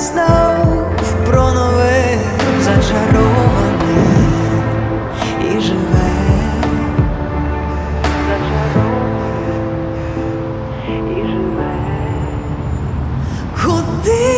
знов про нове зачароване і живе, зачароване і живе. Куди